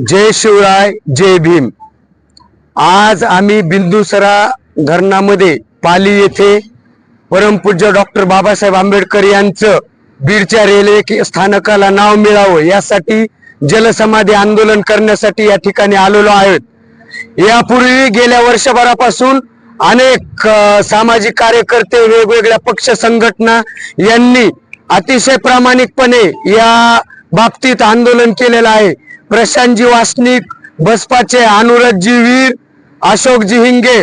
जय शिवराय जय भीम. आज आम्ही बिंदुसरा धरणामध्ये पाली येथे परमपूज्य डॉक्टर बाबासाहेब आंबेडकर यांचं बीडच्या रेल्वे स्थानकाला नाव मिळावं यासाठी जलसमाधी आंदोलन करण्यासाठी या ठिकाणी आलेलो आहेत. यापूर्वी गेल्या वर्षभरापासून अनेक सामाजिक कार्यकर्ते वेगवेगळ्या पक्ष संघटना यांनी अतिशय प्रामाणिकपणे या बाबतीत आंदोलन केलेलं आहे. प्रशांतजी वासनिक बसपाचे अनुरजी वीर अशोकजी हिंगे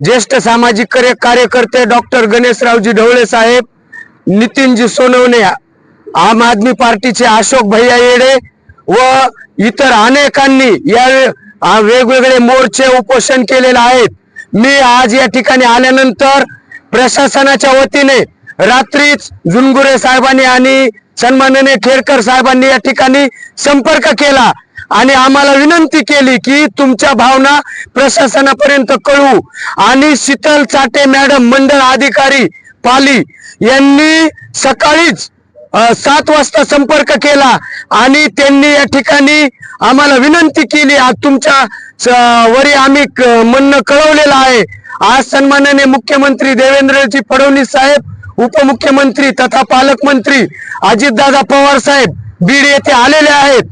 ज्येष्ठ सामाजिक कार्य- कार्यकर्ते डॉक्टर गणेशरावजी ढवळे साहेब नितीनजी सोनवणे आम आदमी पार्टीचे अशोक भैया येडे व इतर अनेकांनी या वेगवेगळे मोर्चे उपोषण केलेले आहेत. मी आज या ठिकाणी आल्यानंतर प्रशासनाच्या वतीने रात्रीच जुनगुरे साहेबांनी आणि सन्माननीय खेडकर साहेबांनी या ठिकाणी संपर्क केला आणि आम्हाला विनंती केली की तुमच्या भावना प्रशासनापर्यंत कळवू. आणि शीतल चाटे मॅडम मंडळ अधिकारी पाली यांनी सकाळीच सात वाजता संपर्क केला आणि त्यांनी या ठिकाणी आम्हाला विनंती केली आज तुमच्या वरी आम्ही म्हणणं कळवलेलं आहे. आज सन्माननीय मुख्यमंत्री देवेंद्रजी फडणवीस साहेब उपमुख्यमंत्री तथा पालकमंत्री अजितदादा पवार साहेब बीड येथे आलेले आहेत.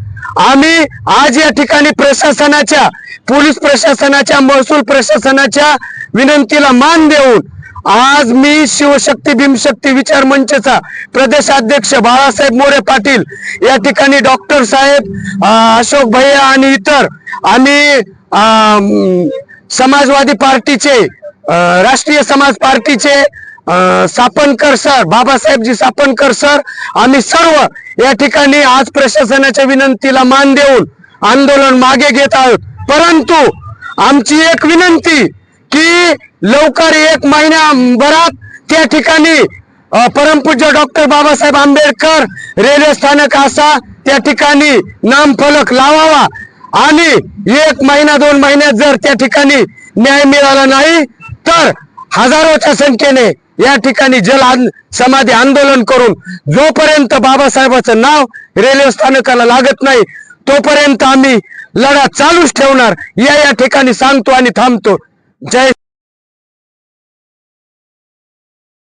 आम्ही आज या ठिकाणी प्रशासनाच्या पोलीस प्रशासनाच्या महसूल प्रशासनाच्या विनंतीला मान देऊन आज मी शिवशक्ती भीमशक्ती विचार मंचचा प्रदेशाध्यक्ष बाळासाहेब मोरे पाटील या ठिकाणी डॉक्टर साहेब अशोक भैया आणि इतर आणि समाजवादी पार्टीचे राष्ट्रीय समाज पार्टीचे सापनकर सर बाबासाहेबजी सापनकर सर आम्ही सर्व या ठिकाणी आज प्रशासनाच्या विनंतीला मान देऊन आंदोलन मागे घेत आहोत. परंतु आमची एक विनंती की लवकर एक महिन्याभरात त्या ठिकाणी परमपूज्य डॉक्टर बाबासाहेब आंबेडकर रेल्वे स्थानक असा त्या ठिकाणी नामफलक लावावा. आणि एक महिना दोन महिन्यात जर त्या ठिकाणी न्याय मिळाला नाही तर हजारोच्या संख्येने या ठिकाणी जल समाधी आंदोलन करून जोपर्यंत बाबासाहेबाचं नाव रेल्वे स्थानकाला लागत नाही तोपर्यंत आम्ही लढा चालूच ठेवणार. या या ठिकाणी सांगतो आणि थांबतो. जय